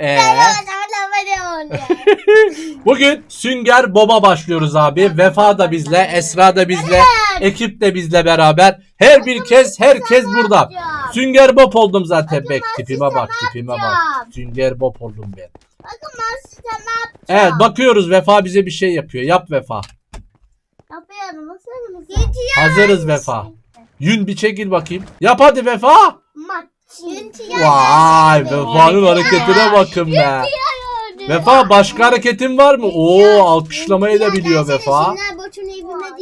Ee? Bugün Sünger Bob'a başlıyoruz abi. Vefa da bizle, Esra da bizle, ekip de bizle beraber. Her bir kez herkes burada. Sünger Bob oldum zaten. Bek tipime bak, tipime bak. Sünger Bob oldum ben. Bakın ben size ne yapacağım? Evet bakıyoruz Vefa bize bir şey yapıyor. Yap Vefa. Yapıyorum. Hazırız Vefa. Yün bir çekil bakayım. Yap hadi Vefa. Mat. Vay Vefa'nın hareketine bakın be. Vefa başka hareketin var mı? Oo alkışlamayı da biliyor Vefa.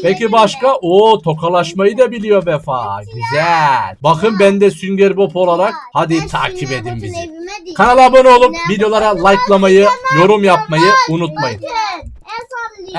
Peki başka? Oo tokalaşmayı da biliyor Vefa. Güzel. Bakın ben de Sünger Bob olarak hadi takip edin bizi. Kanala abone olup videolara likelamayı, yorum yapmayı unutmayın.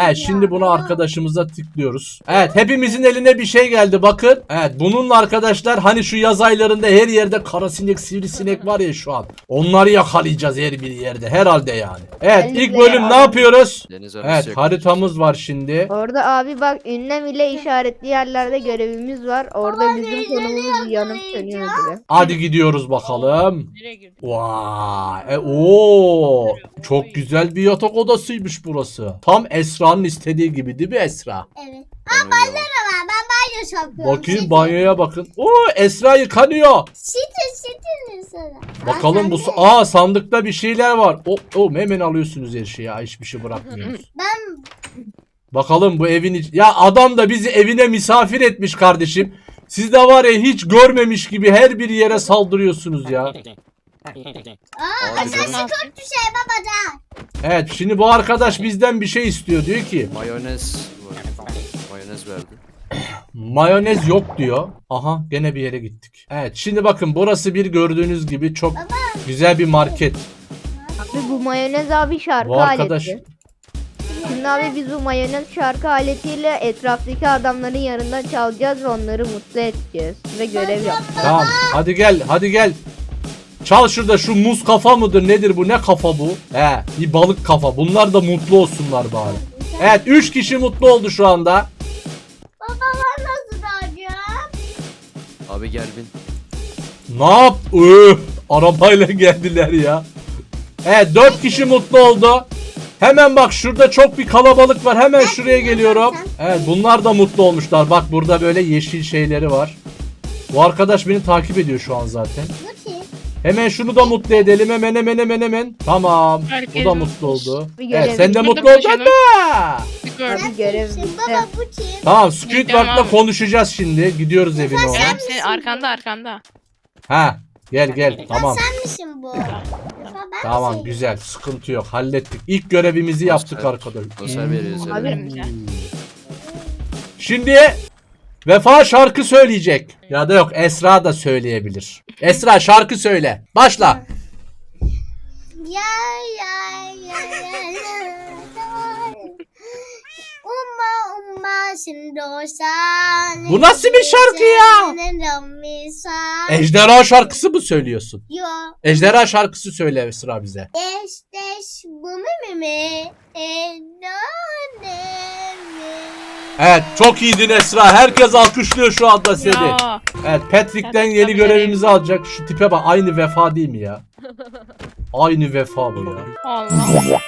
Evet şimdi bunu arkadaşımıza tıklıyoruz. Evet hepimizin eline bir şey geldi bakın. Evet bununla arkadaşlar hani şu yaz aylarında her yerde karasinek sivrisinek var ya şu an. Onları yakalayacağız her bir yerde herhalde yani. Evet ilk bölüm ne yapıyoruz? Deniz arası Evet haritamız var şimdi. Orada abi bak ünlem ile işaretli yerlerde görevimiz var. Orada bizim konumuz yanıp sönüyor gibi. Hadi gidiyoruz bakalım. Nereye girdin? Vay. E, oo. Çok güzel bir yatak odasıymış burası. Tam Esra'nın istediği gibi değil mi Esra? Evet. Ben uyuyamam. Ama ben banyo yapıyorum. Bakayım banyoya bakın. Oo Esra yıkanıyor. Şitir şitir sana. Bakalım bu aa sandıkta bir şeyler var. O o hemen alıyorsunuz her şeyi. ya, Hiçbir şey bırakmıyorsunuz. Ben Bakalım bu evin iç- ya adam da bizi evine misafir etmiş kardeşim. Siz de var ya hiç görmemiş gibi her bir yere saldırıyorsunuz ya. Aa, Abi aşağısı bana babacan. Evet şimdi bu arkadaş bizden bir şey istiyor. Diyor ki mayonez var. Mayonez verdi. mayonez yok diyor. Aha gene bir yere gittik. Evet şimdi bakın burası bir gördüğünüz gibi çok güzel bir market. Abi bu mayonez abi şarkı Bu arkadaş aleti. Şimdi abi biz bu mayonez şarkı aletiyle etraftaki adamların yanından çalacağız ve onları mutlu edeceğiz. Ve görev yapacağız. Tamam hadi gel hadi gel. Çal şurada şu muz kafa mıdır nedir bu ne kafa bu? He bir balık kafa bunlar da mutlu olsunlar bari. Evet 3 kişi mutlu oldu şu anda. Baba ben nasıl dağacağım? Abi gel bin. Ne yap? Öh, arabayla geldiler ya. Evet 4 kişi mutlu oldu. Hemen bak şurada çok bir kalabalık var. Hemen şuraya geliyorum. Evet bunlar da mutlu olmuşlar. Bak burada böyle yeşil şeyleri var. Bu arkadaş beni takip ediyor şu an zaten. Hemen şunu da mutlu edelim. Hemen hemen hemen hemen. Tamam. Herkes Bu da mutlu oldu. Bir Evet sen de mutlu oldun mu? Bir gör. Bir görev bitti. Baba bu kim? Tamam Squidward'la Tamam. konuşacağız şimdi. Gidiyoruz evine ona. Senin arkanda arkanda. Ha gel gel tamam. Sen misin bu? Efe, ben Tamam misin? güzel sıkıntı yok hallettik. İlk görevimizi yaptık arkadaşlar. Dostlar veriyoruz. Abi- Önümüze. Şimdi Vefa şarkı söyleyecek. Ya da yok Esra da söyleyebilir. Esra şarkı söyle. Başla. Ya ya ya ya ya. Umma umma şimdi olsan. Bu nasıl bir şarkı ya? Ejderha şarkısı mı söylüyorsun? Yo. Ejderha şarkısı söyle Esra bize. Eş deş bu mu mi? Mi? Evet çok iyiydin Esra. Herkes alkışlıyor şu anda seni. Ya. Evet Patrick'ten yeni görevimizi alacak. Şu tipe bak aynı vefa değil mi ya? Aynı vefa bu ya. Allah.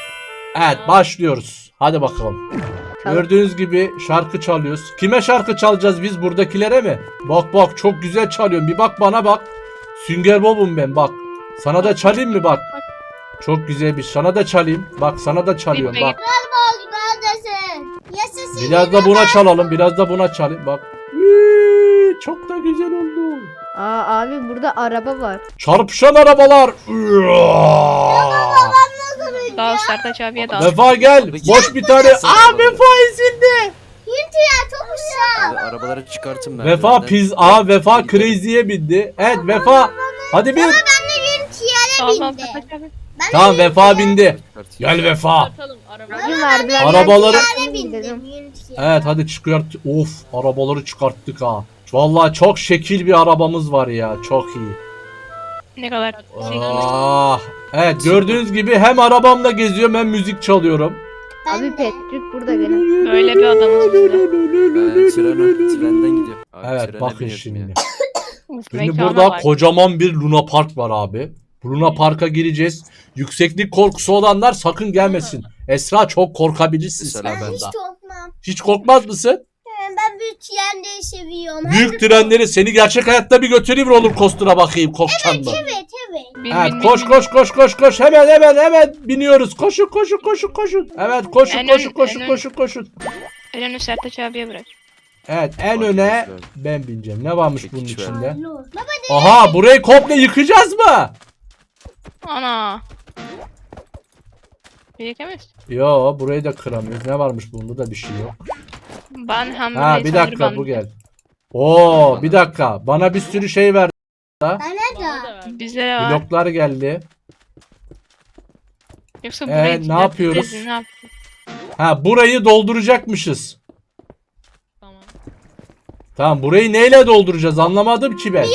Evet başlıyoruz. Hadi bakalım. Gördüğünüz gibi şarkı çalıyoruz. Kime şarkı çalacağız biz buradakilere mi? Bak bak çok güzel çalıyorum. Bir bak bana bak. Sünger Bob'um ben bak. Sana da çalayım mı bak. Çok güzel bir sana da çalayım. Bak sana da çalıyorum bak. Biraz da buna çalalım. Biraz da buna çalayım bak. Üii, Çok da güzel oldu. Aa abi burada araba var. Çarpışan arabalar. Dal Sertaç abiye dal. Vefa gel. Boş bir tane. Aa Vefa ezildi. Yürü ya çok uşağım. Arabaları çıkartın ben. Vefa piz. Aa Vefa crazy'ye bindi. Evet Vefa. Hadi bin. Tiyere bindi. Ben Tamam Vefa bindi. Gel Vefa. Abi merdivenler Arabaları-. Evet hadi çıkart. Of arabaları çıkarttık ha. Vallahi çok şekil bir arabamız var ya. Çok iyi. Ne kadar Ah. Evet gördüğünüz gibi hem arabamla geziyorum hem müzik çalıyorum. Abi. Patrick burada gene. Böyle bir adamız biz de. Ben trene, trenden gidiyorum. Abi Evet bakın şimdi. Şimdi burada kocaman bir Luna Park var abi. Luna Park'a gireceğiz. Yükseklik korkusu olanlar sakın gelmesin. Esra çok korkabilirsin sen ben Hiç bundan. korkmam. Hiç korkmaz mısın? Ee, Ben büyük trenleri seviyorum. Büyük trenleri seni gerçek hayatta bir götüreyim roller coaster'a bakayım korkacaksın mı? Evet evet. Bin, Evet bin, koş bin, koş koş koş koş hemen hemen hemen biniyoruz. Koşun koşun koşun koşun. Evet koşun En koşun ön- koşun en ön- koşun koşun. bin. Elini Sertaç abiye bırak. Evet en Bak, öne ben bineceğim. Ne varmış Çekiç bunun ver. içinde? Baba Aha burayı komple yıkacağız mı? Ana. Birikemez. Yo burayı da kıramıyoruz. Ne varmış bunda da bir şey yok. Ben hem Ha bir dakika bu gel. Oo bir dakika. Bana bir sürü şey ver. bana da. Bizde de var. Bloklar geldi. Yoksa Ee, burayı ne yapıyoruz? Ne yapıyoruz? Ha burayı dolduracakmışız. Tamam. Tamam burayı neyle dolduracağız anlamadım ki ben. Öyle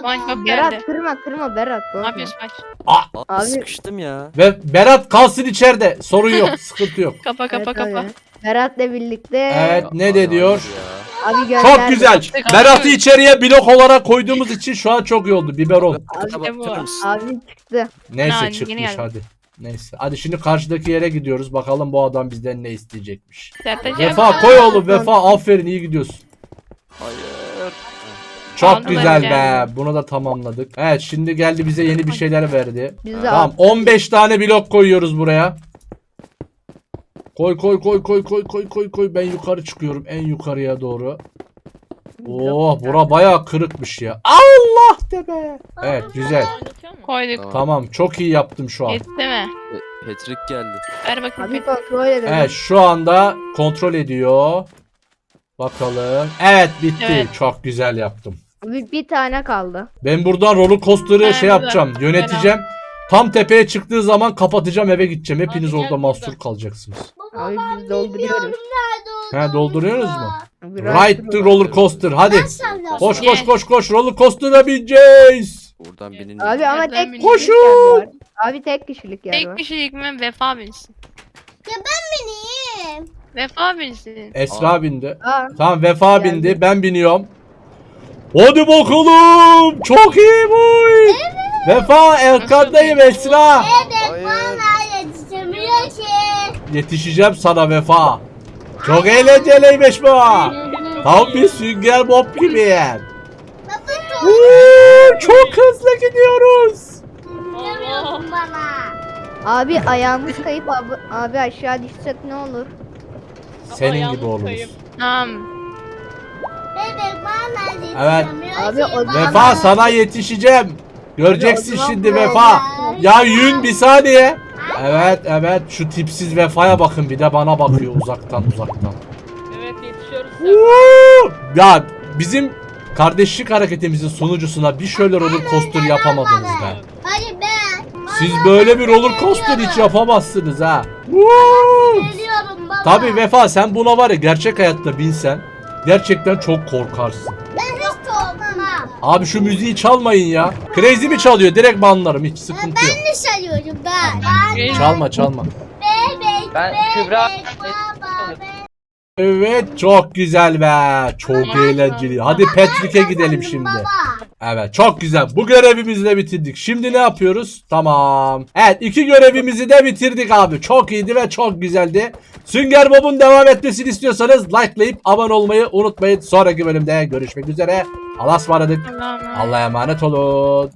geldi. Berat kırma kırma Berat. Ne korkma. yapıyorsun? Abi, Abi- sıkıştım ya. Ve Berat kalsın içeride. Sorun yok. Sıkıntı yok. Kapa kapa Evet, kapa. abi. Berat'la birlikte. Evet ne Abi, de diyor? ya. Abi gönder. Çok güzel. Berat'ı içeriye blok olarak koyduğumuz için şu an çok iyi oldu. Biberon. İşte bu. mısın? Abi çıktı. Neyse Ha, yeni çıkmış geldi. hadi. Neyse. Hadi şimdi karşıdaki yere gidiyoruz. Bakalım bu adam bizden ne isteyecekmiş. Abi. Vefa koy oğlum Vefa. Aferin iyi gidiyorsun. Hayır. Çok güzel be. yani. Bunu da tamamladık. Evet şimdi geldi bize yeni bir şeyler verdi. Biz de Tamam 15 tane blok koyuyoruz buraya. Koy koy koy koy koy koy koy koy. Ben yukarı çıkıyorum en yukarıya doğru. Oh bura bayağı kırıkmış ya. Allah de be. Evet güzel. Koyduk. Tamam. Çok iyi yaptım şu an. Yetti mi? Pe- Patrick geldi. Ver bakayım. Abi Pet- kontrol edelim. Evet şu anda kontrol ediyor. Bakalım. Evet bitti. Evet. Çok güzel yaptım. Abi bir tane kaldı. Ben buradan roller coaster'ı Ben şey de. yapacağım. Yöneteceğim. Tam tepeye çıktığı zaman kapatacağım eve gideceğim. Hepiniz orada mahsur kalacaksınız. Baba Abi ben biz dolduruyoruz. bilmiyorum nerede He dolduruyoruz mu? Ride the roller coaster. Hadi. Koş Gel. koş koş koş. Roller coaster'a bineceğiz. Buradan binin. Abi ama Nereden tek biliyorsun? kişilik yer var. Abi tek kişilik yer Tek var. kişilik mi? Vefa binsin. Ya ben bineyim. Vefa binsin. Esra bindi. Aa, Tamam Vefa Geldi. bindi. Ben biniyorum. Hadi bakalım. Çok iyi bu. Vefa Erkan'dayım Esra. Evet bana yetişemiyor ki. Yetişeceğim sana Vefa. Çok eğlenceliymiş bu. Tam bir sünger bob gibiyim. Baba çok hızlı gidiyoruz. Bana. abi ayağımız kayıp abi, abi aşağı düşsek ne olur? Senin gibi oluruz. Tamam. Evet bana Evet. yetişemiyor Abi, o bana. Vefa sana yetişeceğim. Göreceksin şimdi Vefa. Ya yün bir saniye. Evet evet şu tipsiz Vefa'ya bakın bir de bana bakıyor uzaktan uzaktan. Evet yetişiyoruz. Uuu! Ya bizim kardeşlik hareketimizin sunucusuna bir şöyle roller coaster yapamadınız be. Hadi ben. Siz böyle bir roller coaster hiç yapamazsınız ha. Uuu! Geliyorum baba. Tabi Vefa sen buna var ya gerçek hayatta binsen gerçekten çok korkarsın. Ben hiç korkmam. Abi şu müziği çalmayın ya. Crazy mi çalıyor? Direkt banlarım hiç sıkıntı yok. Ben de sayıyorum ben. Ben Çalma çalma. bebek Ben bebek Kübra- bebek. Evet çok güzel be. Çok eğlenceli. Hadi Patrick'e gidelim şimdi. Evet çok güzel. Bu görevimizi de bitirdik. Şimdi ne yapıyoruz? Tamam. Evet iki görevimizi de bitirdik abi. Çok iyiydi ve çok güzeldi. Sünger Bob'un devam etmesini istiyorsanız likelayıp abone olmayı unutmayın. Sonraki bölümde görüşmek üzere. Allah'a ısmarladık. Allah'a emanet olun.